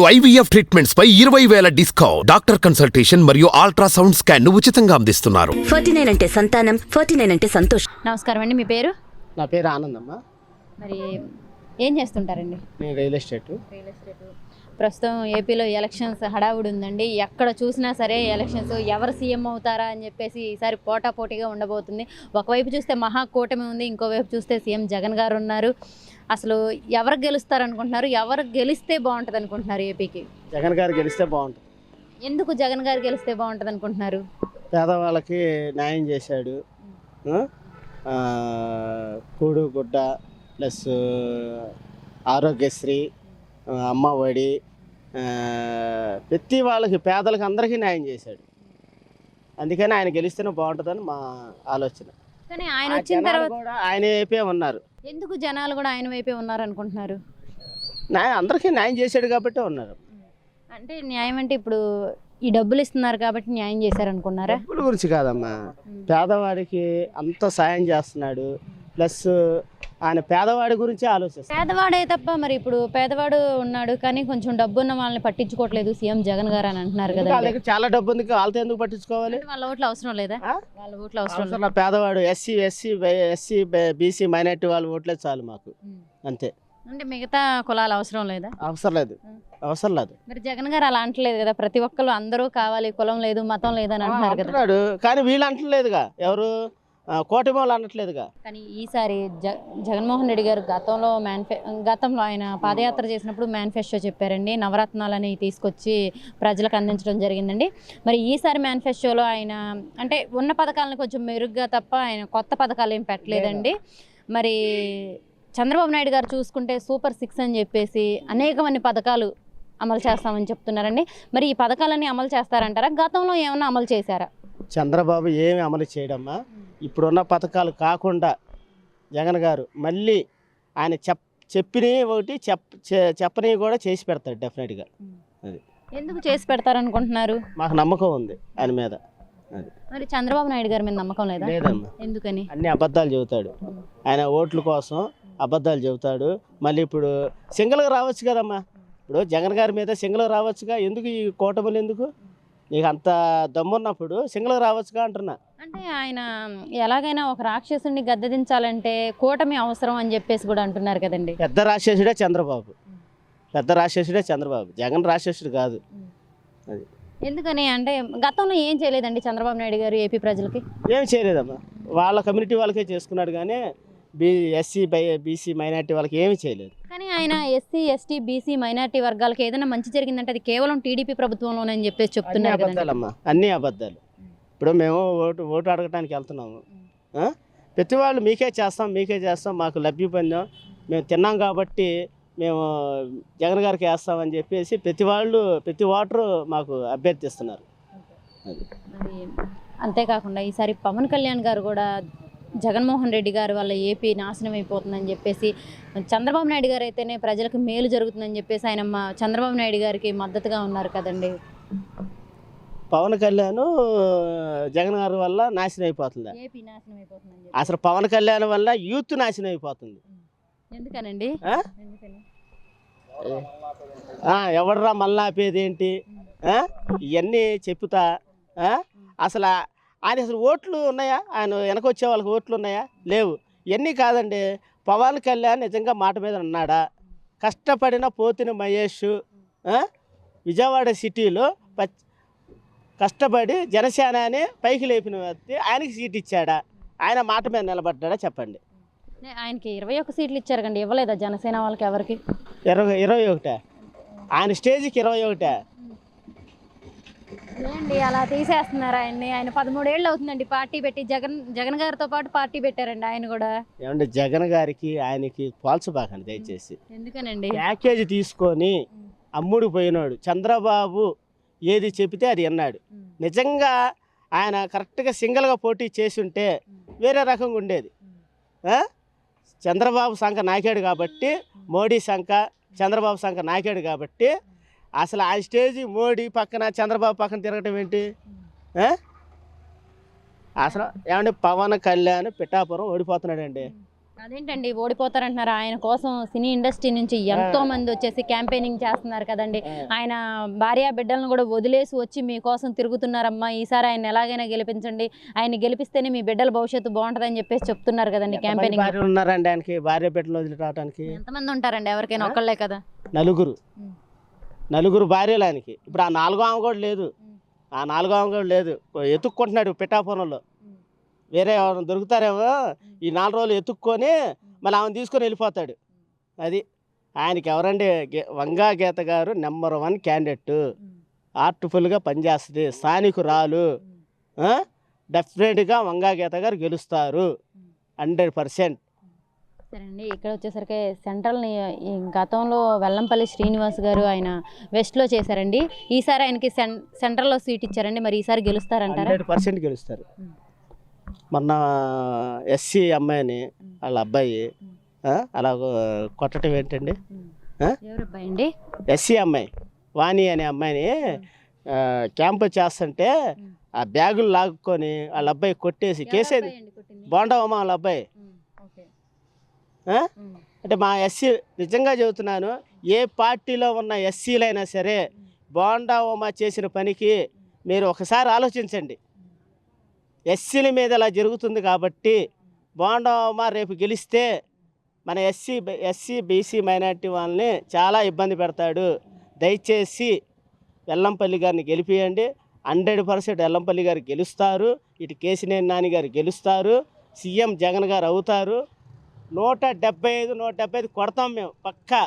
IVF treatments పై ఇరవై వేల డిస్కౌంట్. డాక్టర్ కన్సల్టేషన్ మరియు అల్ట్రాసౌండ్ స్కాన్ను ఉచితంగా అందిస్తున్నారు. ఫార్టీ నైన్ అంటే సంతానం ఫార్టీ నైన్ అంటే సంతోషం. నమస్కారం అండి మీ పేరు? నా పేరు ఆనందమ్మ. మరి ఏం చేస్తుంటారండి? నేను రియల్ ఎస్టేట్. Real estate. ప్రస్తుతం ఏపీలో ఎలక్షన్స్ హడావుడి ఉందండి. ఎక్కడ చూసినా సరే ఎలక్షన్స్ ఎవరు సీఎం అవుతారా అని చెప్పేసి ఈసారి పోటాపోటీగా ఉండబోతుంది. ఒకవైపు చూస్తే మహా కూటమి ఉంది ఇంకోవైపు చూస్తే సీఎం జగన్ గారు ఉన్నారు. అసలు ఎవరు గెలుస్తారు అనుకుంటున్నారు ఎవరు గెలిస్తే బాగుంటుంది అనుకుంటున్నారు ఏపీకి? జగన్ గారు గెలిస్తే బాగుంటుంది. ఎందుకు జగన్ గారు గెలిస్తే బాగుంటుంది అనుకుంటున్నారు పేదవాళ్ళకి న్యాయం చేశాడు. కూడు గుడ్డ ప్లస్ ఆరోగ్యశ్రీ అమ్మ ఒడి ప్రతి వాళ్ళకి పేదలకు అందరికీ న్యాయం చేశాడు. అందుకని ఆయన గెలిస్తేనే బాగుంటుందని మా ఆలోచన. కానీ ఆయన ఆ వచ్చిన జనాలు తర్వాత కూడా ఆయన వైపే ఉన్నారు. ఎందుకు జనాలు కూడా ఆయన వైపే ఉన్నారు అనుకుంటున్నారు న్యాయం అందరికీ న్యాయం చేశాడు కాబట్టి ఉన్నారు. అంటే న్యాయం అంటే ఇప్పుడు ఈ డబ్బులు ఇస్తున్నారు కాబట్టి న్యాయం చేశారు అనుకున్నారా డబ్బుల గురించి కాదమ్మా. పేదవాడికి అంత సాయం చేస్తున్నాడు. ప్లస్ ఆయన పేదవాడి గురించి ఆలోచిస్తాడు. పేదవాడే తప్ప మరి ఇప్పుడు పేదవాడు ఉన్నాడు కానీ కొంచెం డబ్బు ఉన్న వాళ్ళని పట్టించుకోవట్లేదు సీఎం జగన్ గారు అని అంటున్నారు కదా చాలా డబ్బు ఉంది వాళ్ళతో ఎందుకు పట్టించుకోవాలి? వాళ్ళ ఓట్లు అవసరం లేదా? వాళ్ళ ఓట్లు అవసరం. పేదవాడు SC SC SC BC minority వాళ్ళు ఓట్లే చాలు మాకు. అంతే. అంటే మిగతా కులాలు అవసరం లేదా? అవసరం లేదు. అవసరం లేదు. మరి జగన్ గారు అలా అంటలేదు కదా ప్రతి ఒక్కరు అందరూ కావాలి కులం లేదు మతం లేదు అని అంటున్నారు కదా. కానీ వీళ్ళు అంటలేదుగా. ఎవరు? ఆ, కూటమి వాళ్ళు అనట్లేదుగా. కానీ ఈసారి జ జగన్మోహన్ రెడ్డి గారు గతంలో మేనిఫె గతంలో ఆయన పాదయాత్ర చేసినప్పుడు మేనిఫెస్టో చెప్పారండి. నవరత్నాలని తీసుకొచ్చి ప్రజలకు అందించడం జరిగిందండి. మరి ఈసారి మేనిఫెస్టోలో ఆయన అంటే ఉన్న పథకాలను కొంచెం మెరుగ్గా తప్ప ఆయన కొత్త పథకాలు ఏం పెట్టలేదండి. మరి చంద్రబాబు నాయుడు గారు చూసుకుంటే సూపర్ సిక్స్ అని చెప్పేసి అనేకమంది పథకాలు అమలు చేస్తామని చెప్తున్నారండి. మరి ఈ పథకాలన్నీ అమలు చేస్తారంటారా? గతంలో ఏమన్నా అమలు చేశారా? చంద్రబాబు ఏమి అమలు చేయడమ్మా? ఇప్పుడున్న పథకాలు కాకుండా జగన్ గారు మళ్ళీ ఆయన చెప్ చెప్పినవి ఒకటి చెప్ చె- చెప్పనివి కూడా చేసి పెడతాడు డెఫినెట్గా. ఎందుకు చేసి పెడతారనుకుంటున్నారు? మాకు నమ్మకం ఉంది ఆయన మీద. అది. మరి చంద్రబాబు నాయుడు గారి మీద నమ్మకం లేదా? లేదమ్మా. ఎందుకని? అన్ని అబద్ధాలు చెబుతాడు. ఆయన ఓట్ల కోసం అబద్ధాలు చెబుతాడు. మళ్ళీ ఇప్పుడు సింగిల్గా రావచ్చు కదమ్మా? ఇప్పుడు జగన్ గారి మీద సింగిల్గా రావచ్చుగా? ఎందుకు ఈ కూటమిలు ఎందుకు? నీకు అంత దమ్మున్నప్పుడు సింగిల్గా రావచ్చుగా అంటున్నా. అంటే ఆయన ఎలాగైనా ఒక రాక్షసుని గద్దెదించాలంటే కూటమి అవసరం అని చెప్పేసి కూడా అంటున్నారు కదండి. పెద్ద రాక్షసుడే చంద్రబాబు. పెద్ద రాక్షసుడే చంద్రబాబు. జగన్ రాక్షసుడు కాదు. ఎందుకని? అంటే గతంలో ఏం చేయలేదండి చంద్రబాబు నాయుడు గారు ఏపీ ప్రజలకి? ఏమి చేయలేదమ్మా. వాళ్ళ కమ్యూనిటీ వాళ్ళకే చేసుకున్నాడు కానీ B SC by BC minority వాళ్ళకి ఏమీ చేయలేదు. కానీ ఆయన ఎస్సీ ఎస్టీ బీసీ మైనార్టీ వర్గాలకి ఏదైనా మంచి జరిగిందంటే అది కేవలం టీడీపీ ప్రభుత్వంలోనే అని చెప్పేసి అన్ని చెప్తున్నారు కదండి. అబద్ధాలమ్మా అన్ని అబద్ధాలు. ఇప్పుడు మేము ఓటు ఓటు అడగటానికి వెళ్తున్నాము. ఆ? ప్రతి వాళ్ళు మీకే చేస్తాం మీకే చేస్తాం మాకు లబ్ధి పొందాం. మేము తిన్నాం కాబట్టి మేము జగన్ గారికి వేస్తామని చెప్పేసి ప్రతి వాళ్ళు ప్రతి ఓటరు మాకు అభ్యర్థిస్తున్నారు. అది మరి అంతేకాకుండా ఈసారి పవన్ కళ్యాణ్ గారు కూడా జగన్మోహన్ రెడ్డి గారు వల్ల ఏపీ నాశనం అయిపోతుందని చెప్పేసి చంద్రబాబు నాయుడు గారు అయితేనే ప్రజలకు మేలు జరుగుతుందని చెప్పేసి ఆయన చంద్రబాబు నాయుడు గారికి మద్దతుగా ఉన్నారు కదండి. పవన్ కళ్యాణ్ జగన్ గారి వల్ల నాశనం అయిపోతుంది. అసలు పవన్ కళ్యాణ్ వల్ల యూత్ నాశనం అయిపోతుంది. ఎందుకనండి? ఎవడరా మళ్ళీ ఆపేది ఏంటి? ఇవన్నీ చెప్పుతా ఆ? అసలు ఆయన అసలు ఓట్లు ఉన్నాయా? ఆయన వెనకొచ్చే వాళ్ళకి ఓట్లు ఉన్నాయా? లేవు. ఇవన్నీ కాదండి. పవన్ కళ్యాణ్ నిజంగా మాట మీద ఉన్నాడా కష్టపడిన పోతిన మహేష్? విజయవాడ సిటీలో కష్టపడి జనసేనాని పైకి లేపిన వ్యక్తి ఆయనకి సీట్ ఇచ్చాడా? ఆయన మాట మీద నిలబడ్డా చెప్పండి. ఆయనకి ఇరవై ఒక్క సీట్లు ఇచ్చారు కండి. ఇవ్వలేదా జనసేన వాళ్ళకి ఎవరికి? ఇరవై ఇరవై ఒకటే. ఆయన స్టేజ్కి ఇరవై ఒకటే. ఏంటి అలా తీసేస్తున్నారు ఆయన్ని? ఆయన పదమూడేళ్ళు అవుతుందండి. పార్టీ పెట్టి జగన్ జగన్ గారితో పాటు పార్టీ పెట్టారండి ఆయన కూడా. ఏమంటే జగన్ గారికి ఆయనకి పోల్చబాకండి దయచేసి. ఎందుకనండి? ప్యాకేజీ తీసుకొని అమ్ముడు పోయినాడు. చంద్రబాబు ఏది చెబితే అది అన్నాడు నిజంగా ఆయన కరెక్ట్గా సింగిల్గా పోటీ చేసి ఉంటే వేరే రకంగా ఉండేది? చంద్రబాబు సంఖ నాకాడు కాబట్టి మోడీ సంఖ చంద్రబాబు సంఖ నాకాడు కాబట్టి అసలు ఆ స్టేజ్ మోడీ పక్కన చంద్రబాబు పక్కన తిరగటం ఏంటి? అసలు ఏమంటే పవన్ కళ్యాణ్ పిఠాపురం ఓడిపోతున్నాడండి. అదేంటండి ఓడిపోతారంటున్నారు. ఆయన కోసం సినీ ఇండస్ట్రీ నుంచి ఎంతో మంది వచ్చేసి క్యాంపెయినింగ్ చేస్తున్నారు కదండి. ఆయన భార్య బిడ్డలను కూడా వదిలేసి వచ్చి మీకోసం తిరుగుతున్నారమ్మా. ఈసారి ఆయన ఎలాగైనా గెలిపించండి. ఆయన గెలిపిస్తేనే మీ బిడ్డల భవిష్యత్తు బాగుంటుందని చెప్పేసి చెప్తున్నారు కదండి క్యాంపెయినింగ్. ఉన్నారండి ఆయనకి? భార్య బిడ్డలు వదిలి రావడానికి ఎంతమంది ఉంటారండి? ఎవరికైనా ఒక్కళ్ళే కదా? నలుగురు. నలుగురు భార్యలు ఆయనకి. ఇప్పుడు ఆ నాలుగో ఆమె కూడా లేదు. ఆ నాలుగో ఆమె కూడా లేదు. ఎత్తుక్కుంటున్నాడు పిఠాపురంలో. వేరే ఎవరైనా దొరుకుతారేమో ఈ నాలుగు రోజులు ఎత్తుక్కొని మళ్ళీ ఆమెను తీసుకొని వెళ్ళిపోతాడు. అది ఆయనకి ఎవరండి? గే- వంగా గీత గారు నెంబర్ వన్ క్యాండిడేట్. ఆర్ట్ఫుల్గా పనిచేస్తుంది. స్థానికురాలు. డెఫినెట్గా వంగా గీత గారు గెలుస్తారు. Hundred percent. సరే అండి ఇక్కడ వచ్చేసరికి సెంట్రల్ని గతంలో వెల్లంపల్లి శ్రీనివాస్ గారు ఆయన వెస్ట్లో చేశారండి. ఈసారి ఆయనకి సెంట్రల్లో సీట్ ఇచ్చారండి. మరి ఈసారి గెలుస్తారంటారా? హండ్రెడ్ పర్సెంట్ గెలుస్తారు. మొన్న ఎస్సీ అమ్మాయిని వాళ్ళ అబ్బాయి ఆ, అలా కొట్టడం ఏంటండి? ఎవరు అబ్బాయి అండి? ఎస్సీ అమ్మాయి వాణి అనే అమ్మాయిని ఆ, క్యాంప్ చేస్తుంటే ఆ బ్యాగులు లాక్కొని వాళ్ళ అబ్బాయి కొట్టేసి కేసేది? బాగుండవమ్మ వాళ్ళ అబ్బాయి? అంటే మా ఎస్సీ నిజంగా చెబుతున్నాను ఏ పార్టీలో ఉన్న ఎస్సీలైనా సరే బోండా ఉమా చేసిన పనికి మీరు ఒకసారి ఆలోచించండి. ఎస్సీల మీద ఇలా జరుగుతుంది కాబట్టి బోండా ఉమా రేపు గెలిస్తే మన ఎస్సీ ఎస్సీ బీసీ మైనార్టీ వాళ్ళని చాలా ఇబ్బంది పెడతాడు. దయచేసి వెల్లంపల్లి గారిని గెలిపియండి. హండ్రెడ్ పర్సెంట్ వెల్లంపల్లి గారు గెలుస్తారు. ఇటు కేసినేని నాని గారు గెలుస్తారు. సీఎం జగన్ గారు అవుతారు. నూట డెబ్బై ఐదు నూట డెబ్బై ఐదు కొడతాం మేము పక్కా.